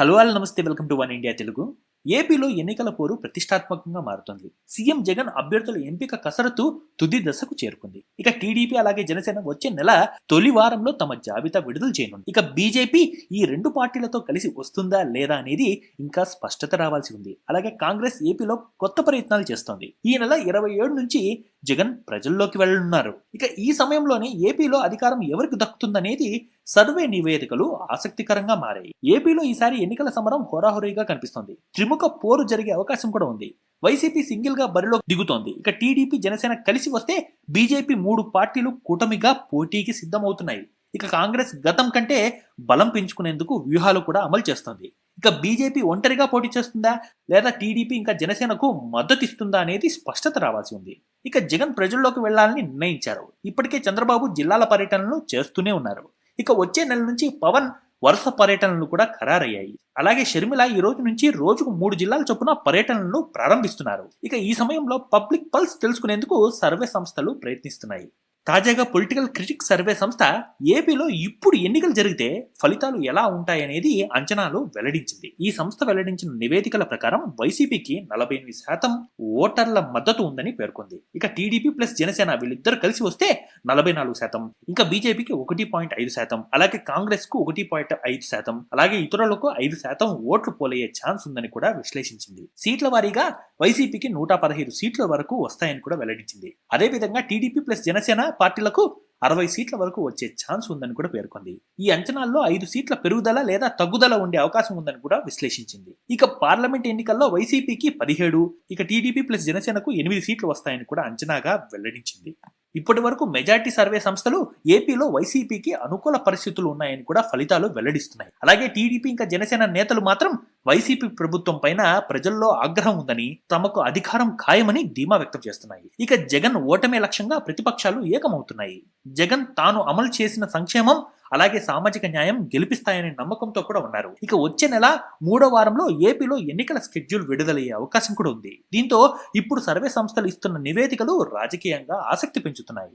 Hello all namaste welcome to One India Telugu. ఏపీలో ఎన్నికల పోరు ప్రతిష్టాత్మకంగా మారుతుంది. సీఎం జగన్ అభ్యర్థుల ఎంపిక కసరత్తు తుది దశకు చేరుకుంది. ఇక టీడీపీ అలాగే జనసేన వచ్చే నెల తొలి వారంలో తమ జాబితా విడుదల చేయనుంది. ఇక బీజేపీ ఈ రెండు పార్టీలతో కలిసి వస్తుందా లేదా అనేది ఇంకా స్పష్టత రావాల్సి ఉంది. అలాగే కాంగ్రెస్ ఏపీలో కొత్త ప్రయత్నాలు చేస్తోంది. ఈ నెల ఇరవై ఏడు నుంచి జగన్ ప్రజల్లోకి వెళ్ళనున్నారు. ఇక ఈ సమయంలోనే ఏపీలో అధికారం ఎవరికి దక్కుతుందనేది సర్వే నివేదికలు ఆసక్తికరంగా మారాయి. ఏపీలో ఈసారి ఎన్నికల సమరం హోరాహోరీగా కనిపిస్తోంది. త్రిముఖ పోరు జరిగే అవకాశం కూడా ఉంది. వైసీపీ సింగిల్గా బరిలో దిగుతోంది. ఇక టీడీపీ జనసేన కలిసి వస్తే బీజేపీ మూడు పార్టీలు కూటమిగా పోటీకి సిద్ధమవుతున్నాయి. ఇక కాంగ్రెస్ గతం కంటే బలం పెంచుకునేందుకు వ్యూహాలు కూడా అమలు చేస్తోంది. ఇక బీజేపీ ఒంటరిగా పోటీ చేస్తుందా? లేదా టీడీపీ ఇంకా జనసేనకు మద్దతు ఇస్తుందా అనేది స్పష్టత రావాల్సి ఉంది. ఇక జగన్ ప్రజల్లోకి వెళ్ళాలని నిర్ణయించారు. ఇప్పటికే చంద్రబాబు జిల్లాల పర్యటనలు చేస్తూనే ఉన్నారు. ఇక వచ్చే నెల నుంచి పవన్ వరుస పర్యటనలు కూడా ఖరారయ్యాయి. అలాగే షర్మిల ఈ రోజు నుంచి రోజుకు మూడు జిల్లాల చొప్పున పర్యటనలు ప్రారంభిస్తున్నారు. ఇక ఈ సమయంలో పబ్లిక్ పల్స్ తెలుసుకునేందుకు సర్వే సంస్థలు ప్రయత్నిస్తున్నాయి. తాజాగా పొలిటికల్ క్రిటిక్ సర్వే సంస్థ ఏపీలో ఇప్పుడు ఎన్నికలు జరిగితే ఫలితాలు ఎలా ఉంటాయనేది అంచనాలు వెల్లడించింది. ఈ సంస్థ వెల్లడించిన నివేదికల ప్రకారం వైసీపీకి నలభై ఎనిమిది శాతం ఓటర్ల మద్దతు ఉందని పేర్కొంది. ఇక టీడీపీ ప్లస్ జనసేన వీళ్ళిద్దరు కలిసి వస్తే నలభై నాలుగు శాతం. ఇంకా బీజేపీకి ఒకటి పాయింట్ ఐదు శాతం. అలాగే కాంగ్రెస్కు ఒకటి పాయింట్ ఐదు శాతం. అలాగే ఇతరులకు ఐదు శాతం ఓట్లు పోలయ్యే ఛాన్స్ ఉందని కూడా విశ్లేషించింది. సీట్ల వారీగా వైసీపీకి నూట పదహైదు సీట్ల వరకు వస్తాయని కూడా వెల్లడించింది. అదేవిధంగా టీడీపీ ప్లస్ జనసేన పార్టీలకు అరవై సీట్ల వరకు వచ్చే ఛాన్స్ ఉందని కూడా పేర్కొంది. ఈ అంచనాల్లో ఐదు సీట్ల పెరుగుదల లేదా తగ్గుదల ఉండే అవకాశం ఉందని కూడా విశ్లేషించింది. ఇక పార్లమెంట్ ఎన్నికల్లో వైసీపీకి పదిహేడు ఇక టీడీపీ ప్లస్ జనసేనకు ఎనిమిది సీట్లు వస్తాయని కూడా అంచనాగా వెల్లడించింది. ఇప్పటి వరకు మెజార్టీ సర్వే సంస్థలు ఏపీలో వైసీపీకి అనుకూల పరిస్థితులు ఉన్నాయని కూడా ఫలితాలు వెల్లడిస్తున్నాయి. అలాగే టీడీపీ ఇంకా జనసేన నేతలు మాత్రం వైసీపీ ప్రభుత్వం పైన ప్రజల్లో ఆగ్రహం ఉందని తమకు అధికారం ఖాయమని ధీమా వ్యక్తం చేస్తున్నాయి. ఇక జగన్ ఓటమే లక్ష్యంగా ప్రతిపక్షాలు ఏకమవుతున్నాయి. జగన్ తాను అమలు చేసిన సంక్షేమం అలాగే సామాజిక న్యాయం గెలిపిస్తాయనే నమ్మకంతో కూడా ఉన్నారు. ఇక వచ్చే నెల మూడో వారంలో ఏపీలో ఎన్నికల స్కెడ్యూల్ విడుదలయ్యే అవకాశం కూడా ఉంది. దీంతో ఇప్పుడు సర్వే సంస్థలు ఇస్తున్న నివేదికలు రాజకీయంగా ఆసక్తి పెంచుతున్నాయి.